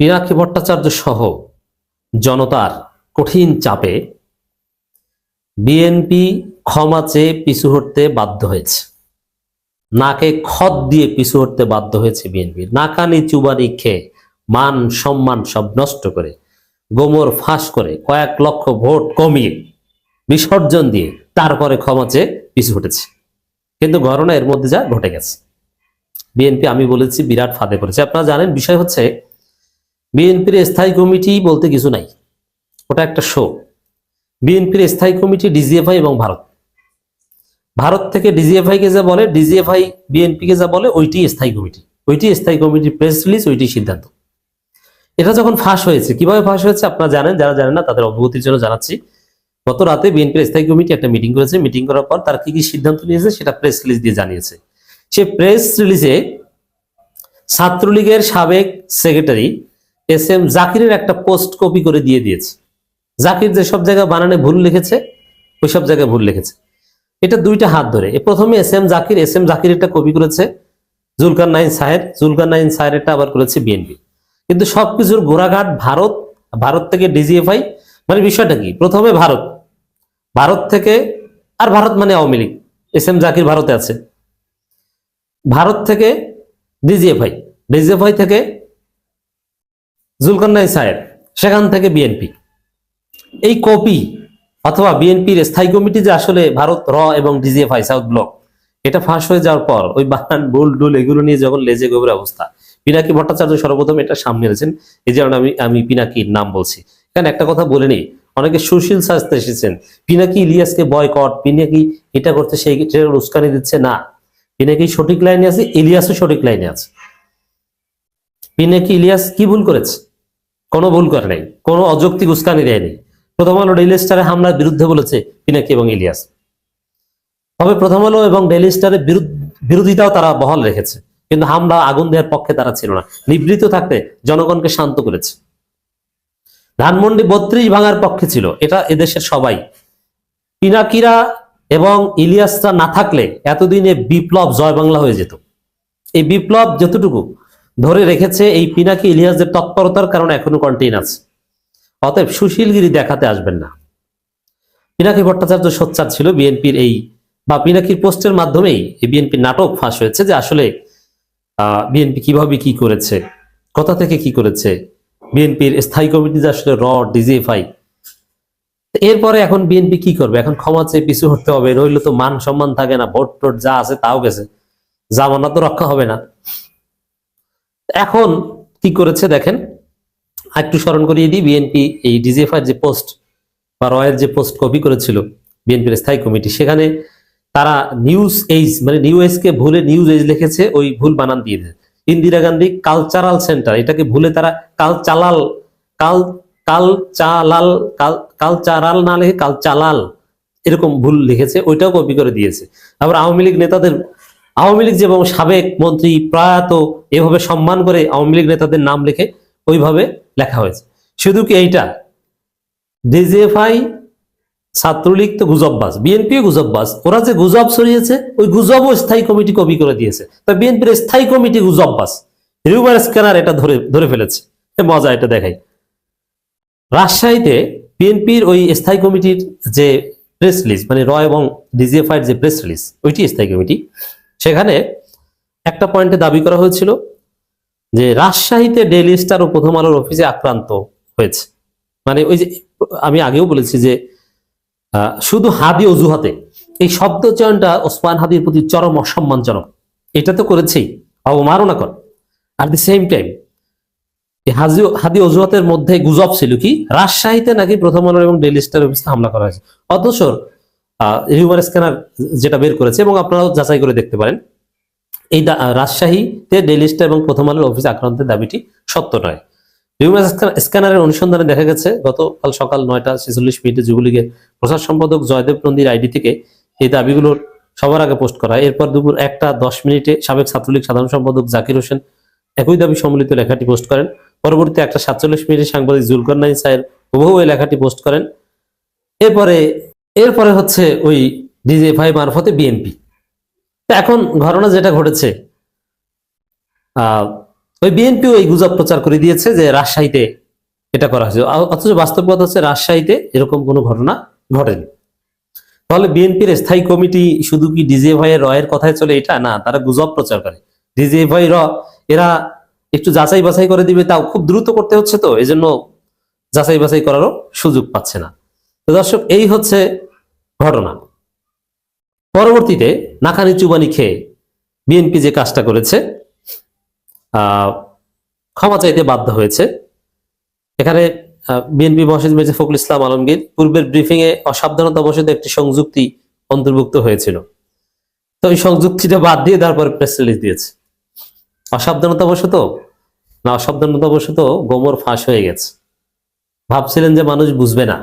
পিনাকি ভট্টাচার্য সহ জনতার কঠিন চাপে বিএনপি ক্ষমা চেয়ে পিছু হটতে বাধ্য হয়েছে। নাকে খত দিয়ে পিছু হটতে বাধ্য হয়েছে বিএনপি। নাকানি চুবানি খেয়ে মান সম্মান সব নষ্ট করে, গোমর ফাঁস করে কয়েক লক্ষ ভোট কমিয়ে, বিসর্জন দিয়ে তারপরে ক্ষমা চেয়ে পিছু হটেছে। কিন্তু ঘটনা এর মধ্যে যা ঘটে গেছে। বিএনপি, আমি বলেছি, বিরাট ফাঁদে পড়েছে। আপনারা জানেন, বিষয় হচ্ছে বিএনপির স্থায়ী কমিটি বলতে কিছু নাই। ওটা একটা শো বিএনপির স্থায়ী কমিটি ডিজিএফআই এবং ভারত। ভারত থেকে ডিজিএফআই কে যা বলে, ডিজিএফআই বিএনপি কে যা বলে, ওইটি স্থায়ী কমিটি। ওইটি স্থায়ী কমিটির প্রেস রিলিজ ওইটি সিদ্ধান্ত। এটা যখন ফাঁস হয়েছে, কীভাবে ফাঁস হয়েছে আপনারা জানেন, যারা জানেন না তাদের অবগতির জন্য জানাচ্ছি। গত রাতে বিএনপির স্থায়ী কমিটি একটা মিটিং করেছে। মিটিং করার পর তার কি কি সিদ্ধান্ত নিয়েছে সেটা প্রেস রিলিজ দিয়ে জানিয়েছে। সে প্রেস রিলিজে ছাত্রলীগের সাবেক সেক্রেটারি এস এম জাকিরের একটা পোস্ট কপি করে দিয়ে দিয়েছে। জাকির যে সব জায়গায় বানানে ভুল লিখেছে, ওই সব জায়গায় ভুল লিখেছে। এটা দুইটা হাত ধরে। প্রথমে S M Zakir, S M Zakir একটা কপি করেছে জুলকার নাইন সাহেব জুলকার নাইন সাহেরটা আবার করেছে বিএনপি। কিন্তু সবকিছুর ঘোড়াঘাট ভারত ভারত থেকে ডিজিএফআই মানে বিষয়টা কি? প্রথমে ভারত। ভারত থেকে, আর ভারত মানে আওয়ামী লীগ। এস এম জাকির ভারতে আছে। ভারত থেকে ডিজিএফআই। ডিজিএফআই থেকে জুলকান্নাই সাহেব সেখান থেকে বিএনপি। এই কপি অথবা বিএনপির স্থায়ী কমিটি যে আসলে ভারত র এবং ডিজিএফআই, সাউথ ব্লক, এটা ফাঁস হয়ে যাওয়ার পর ওই বাহান বুল ডুল এগুলো নিয়ে যখন লেজে গোবরের অবস্থা, পিনাকি ভট্টাচার্য সর্বপ্রথম এটা সামনে এনেছেন, এই যেমন আমি আমি পিনাকির নাম বলছি। এখানে একটা কথা বলে নেই, অনেকে সুশীল সাজতে এসেছেন, পিনাকি ইলিয়াসকে বয়কট পিনাকি এটা করতে সেই উস্কানি দিচ্ছে, না। পিনাকি সঠিক লাইনে আছে, ইলিয়াসও সঠিক লাইনে আছে। পিনাকি ইলিয়াস কি ভুল করেছে? কোনো ভুল করে নাই, কোনো অযৌক্তিক উস্কানি দেয়নি প্রথম আলো ডেইলি স্টারে হামলার বিরুদ্ধে বলেছে পিনাকি এবং ইলিয়াস। তবে প্রথম আলো এবং ডেইলি স্টারের বিরোধিতাও তারা বহাল রেখেছে। কিন্তু হামলা আগুন দেওয়ার পক্ষে তারা ছিল না। নিবৃত থাকতে জনগণকে শান্ত করেছে। ধানমন্ডি বত্রিশ ভাঙার পক্ষে ছিল। এটা এদেশের সবাই। পিনাকিরা এবং ইলিয়াসরা না থাকলে এতদিনে বিপ্লব জয় বাংলা হয়ে যেত। এই বিপ্লব যতটুকু ধরে রেখেছে এই পিনাকি ইলিয়াসদের তৎপরতার কারণে এখনও কন্টেইন আছে। অতএব সুশীলগিরি দেখাতে আসবেন না। পিনাকি ভট্টাচার্য সোচ্চার ছিল বিএনপির এই বা পিনাকির পোস্টের মাধ্যমেই এই বিএনপির নাটক ফাঁস হয়েছে যে আসলে বিএনপি কীভাবে কি করেছে, কোথা থেকে কি করেছে, বিএনপির স্থায়ী কমিটি যে আসলে র, ডিজিএফআই, এরপরে এখন বিএনপি কি করবে? এখন ক্ষমা চেয়ে পিছু হটতে হবে, নইলে তো মান সম্মান থাকে না, ভোট টোট যা আছে তাও গেছে। জামানা তো রক্ষা হবে না। এখন কি করেছে দেখেন? একটু স্মরণ করিয়ে দিই বিএনপি এই ডিজিএফআই যে পোস্ট বা রয়ের যে পোস্ট কপি করেছিল বিএনপির স্থায়ী কমিটি সেখানে তারা নিউজ এইজ মানে নিউ কে ভুলে নিউজ এইজ লিখেছে, ওই ভুল বানান দিয়ে দেয়। ইন্দিরা গান্ধী কালচারাল সেন্টার এটাকে ভুলে তারা কাল চালাল কাল কাল চালাল কাল কালচারাল না লিখে কাল চালাল এরকম ভুল লিখেছে, ওইটাও কপি করে দিয়েছে। আবার আওয়ামী লীগ নেতাদের আওয়ামী লীগ যেমন সাবেক মন্ত্রী প্রয়াত এভাবে সম্মান করে আওয়ামী লীগ নেতাদের নাম লিখে ওইভাবে লেখা হয়েছে। শুধু কি এইটা? ডিজিএফআই ছাত্রলীগ তো গুজববাজ, বিএনপি গুজববাজ। ওরা যে গুজব ছড়িয়েছে, ওই গুজবও স্থায়ী কমিটি কপি করে দিয়েছে। তা বিএনপির স্থায়ী কমিটি গুজববাজ। রিউবার স্ক্যানার এটা ধরে ধরে ফেলেছে। মজা, এটা দেখাই। রাজশাহীতে বিএনপির ওই স্থায়ী কমিটির যে প্রেস রিলিজ মানে র এবং ডিজিএফআই যে প্রেস রিলিজ, ওইটি স্থায়ী কমিটি। সেখানে একটা পয়েন্টে দাবি করা হয়েছিল যে রাজশাহীতে ডেইলি স্টার ও প্রথম আলোর অফিসে আক্রান্ত হয়েছে। মানে ওই যে আমি আগেও বলেছি যে শুধু হাদি অজুহাতে, এই শব্দ চয়নটা ওসমান হাদির প্রতি চরম অসম্মানজনক। এটা তো করেছেই অবমাননা কর। আর দি সেম টাইম হাজি, হাদি অজুহাতের মধ্যে গুজব ছিল কি, রাজশাহীতে নাকি প্রথম আলো এবং ডেইলি স্টার অফিসে হামলা করা হয়েছে। অথচ হিউমার স্ক্যানার যেটা বের করেছে এবং আপনারাও যাচাই করে দেখতে পারেন। এই রাজশাহীতে ডেইলি স্টার এবং প্রথম আলোর অফিসে আক্রান্তের দাবিটি সত্য নয়। হিউম্যান স্ক্যানারের অনুসন্ধানে দেখা গেছে, গতকাল সকাল নয়টা ছেচল্লিশ মিনিটে যুবলীগের প্রচার সম্পাদক জয়দেব নন্দীর আইডি থেকে এই দাবিগুলোর সবার আগে পোস্ট করা। এরপর দুপুর একটা দশ মিনিটে সাবেক ছাত্রলীগ সাধারণ সম্পাদক জাকির হোসেন একই দাবি সম্মিলিত লেখাটি পোস্ট করেন। পরবর্তী একটা সাতচল্লিশ মিনিটে সাংবাদিক জুলকর নাইন সাহেব হুবহু লেখাটি পোস্ট করেন। এরপরে এরপরে হচ্ছে ওই ডিজিএফআই মারফতে বিএনপি। এখন ঘটনা যেটা ঘটেছে ওই বিএনপিও এই গুজব প্রচার করে দিয়েছে যে রাজশাহীতে এটা করা হয়েছে। অথচ বাস্তব কথা হচ্ছে রাজশাহীতে এরকম কোনো ঘটনা ঘটেনি। তাহলে বিএনপির স্থায়ী কমিটি শুধু কি ডিজিএফআই এর রয়ের কথায় চলে এটা? না, তারা গুজব প্রচার করে। ডিজিএফআই র, এরা একটু যাচাই বাছাই করে দিবে, তাও খুব দ্রুত করতে হচ্ছে তো এই জন্য যাচাই বাছাই করারও সুযোগ পাচ্ছে না। তো দর্শক, এই হচ্ছে ঘটনা। পরবর্তীতে নাকানি চুবানি খেয়ে বিএনপি যে কাজটা করেছে ক্ষমা চাইতে বাধ্য হয়েছে। এখানে বিএনপি মহাসচিব মির্জা ফখরুল ইসলাম আলমগীর পূর্বের ব্রিফিং এ অসাবধানতাবশত একটি সংযুক্তি অন্তর্ভুক্ত হয়েছিল। তো ওই সংযুক্তিটা বাদ দিয়ে তারপর প্রেস রিলিজ দিয়েছে। অসাবধানতাবশত না, অসাবধানতা অসাবধানতাবশত গোমর ফাঁস হয়ে গেছে। ভাবছিলেন যে মানুষ বুঝবে না।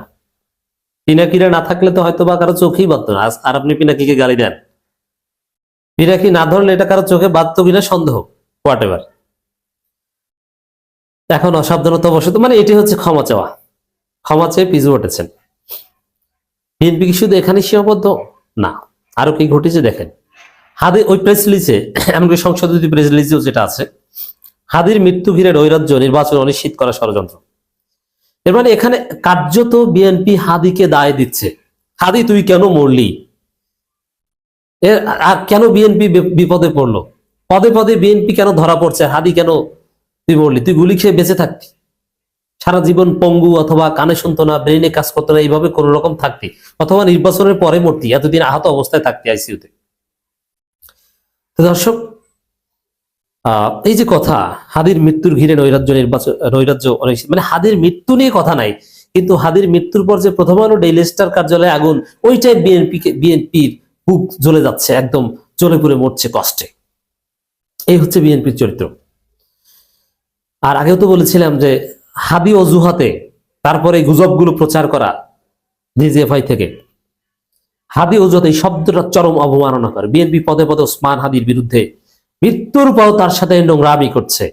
পিনাকিরা না থাকলে তো হয়তো বা কারও চোখেই বাঁধতো না। আর আপনি পিনাকিকে গালি দেন। পিনাকি না ধরলে এটা কারও চোখে বাঁধতো কিনা সন্দেহ। হোয়াট এভার এখন অসাবধানতা বশত মানে এটি হচ্ছে ক্ষমা চাওয়া। ক্ষমা চেয়ে পিছু উঠেছেন বিএনপি কি শুধু এখানে সীমাবদ্ধ? না। আরও কি ঘটেছে দেখেন। হাদি ওই প্রেস রিলিজে এমনকি সংসদীয় প্রেস রিলিজেও যেটা আছে, হাদির মৃত্যু ঘিরে নৈরাজ্য নির্বাচন অনিশ্চিত করা ষড়যন্ত্র। এর মানে এখানে কার্যত বিএনপি হাদিকে দায় দিচ্ছে। হাদি, তুই কেন মরলি? এর আর কেন বিএনপি বিপদে পড়ল? পদে পদে বিএনপি কেন ধরা পড়ছে? হাদি কেন তুই মরলি? তুই গুলি খেয়ে বেঁচে থাকতি। সারা জীবন পঙ্গু অথবা কানে শুনতো না ব্রেনে কাজ করতো না, এইভাবে কোন রকম থাকতি। অথবা নির্বাচনের পরে মরতি, এতদিন আহত অবস্থায় থাকতি আইসিইউতে। তো দর্শক এই যে কথা, হাদির মৃত্যুর ঘিরে নৈরাজ্য নির্বাচন, নৈরাজ্য মানে হাদির মৃত্যু নিয়ে কথা নাই, কিন্তু হাদির মৃত্যুর পর যে প্রথম আলো ডেইলি স্টার কার্যালয়ে আগুন, ওইটাই বিএনপি বিএনপির বুক জ্বলে যাচ্ছে, একদম জ্বলে পুড়ে মরছে কষ্টে। এই হচ্ছে বিএনপির চরিত্র। আর আগেও তো বলেছিলাম যে হাদি অজুহাতে তারপরে গুজবগুলো প্রচার করা ডিজিএফআই থেকে। হাদি অজুহাতে এই শব্দটা চরম অবমাননা করে বিএনপি পদে পদে ওসমান হাদির বিরুদ্ধে মৃত্যুর পর তার সাথে নোংরামি করছে।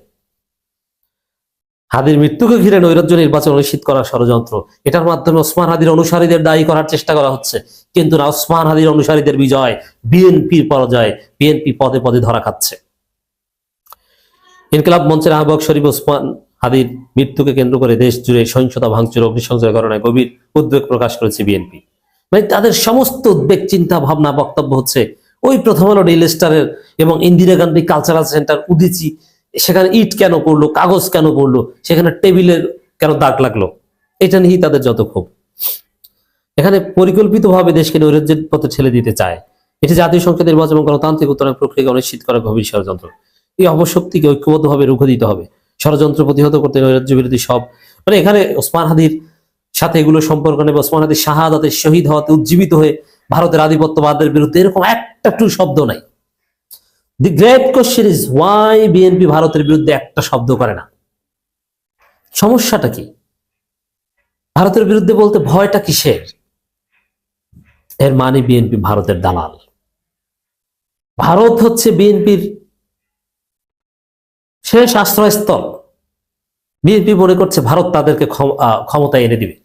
হাদির মৃত্যুকে ঘিরে নৈরাজ্য নির্বাচন নিশ্চিত করার ষড়যন্ত্র। এটার মাধ্যমে ওসমান হাদির অনুসারীদের দায়ী করার চেষ্টা করা হচ্ছে। কিন্তু না, ওসমান হাদির অনুসারীদের বিজয় বিএনপির পরাজয়, বিএনপি পদে পদে ধরা খাচ্ছে। ইনকলাব মঞ্চের আহ্বায়ক শরীফ ওসমান হাদির মৃত্যুকে কেন্দ্র করে দেশ জুড়ে সহিংসতা ভাঙচুর, অগ্নিসংযোগের ঘটনায় গভীর উদ্বেগ প্রকাশ করেছে বিএনপি। মানে তাদের সমস্ত উদ্বেগ, চিন্তা, ভাবনা, বক্তব্য হচ্ছে ওই প্রথম আলো ডেইলি স্টারের এবং ইন্দিরা গান্ধী কালচারাল সেন্টার উদিচি, সেখানে ইট কেন পড়ল, কাগজ কেন পড়ল, সেখানে টেবিলের কেন দাগ লাগল, এটা নিয়েই তাদের যত ক্ষোভ। এখানে পরিকল্পিতভাবে দেশকে নৈরাজ্যের পথে ঠেলে দিতে চায়। এটি জাতীয় সংসদ নির্বাচন এবং গণতান্ত্রিক উত্তরণ প্রক্রিয়াকে অনিশ্চিত করা গভীর ষড়যন্ত্র। এই অপশক্তিকে ঐক্যবদ্ধভাবে রুখে দিতে হবে। ষড়যন্ত্র প্রতিহত করতে নৈরাজ্য বিরোধী সব মানে এখানে ওসমান হাদির সাথে এগুলো সম্পর্ক নেই ওসমান হাদির শাহাদাতে শহীদ হওয়াতে উজ্জীবিত হয়ে ভারতের আধিপত্যবাদের বিরুদ্ধে এরকম একটা টু শব্দ নাই। The great question is why BNP ভারতের বিরুদ্ধে একটা শব্দ করে না? সমস্যাটা কি? ভারতের বিরুদ্ধে বলতে ভয়টা কিসের? এর মানে বিএনপি ভারতের দালাল। ভারত হচ্ছে বিএনপির শেষ আশ্রয়স্থল। বিএনপি মনে করছে ভারত তাদেরকে ক্ষম- আহ, ক্ষমতায় এনে দিবে।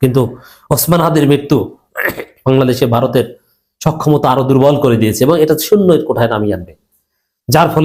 কিন্তু ওসমান হাদির মৃত্যু বাংলাদেশে ভারতের সক্ষমতা আরও দুর্বল করে দিয়েছে এবং এটা শূন্য কোঠায় নামিয়ে আনবে। যার ফলে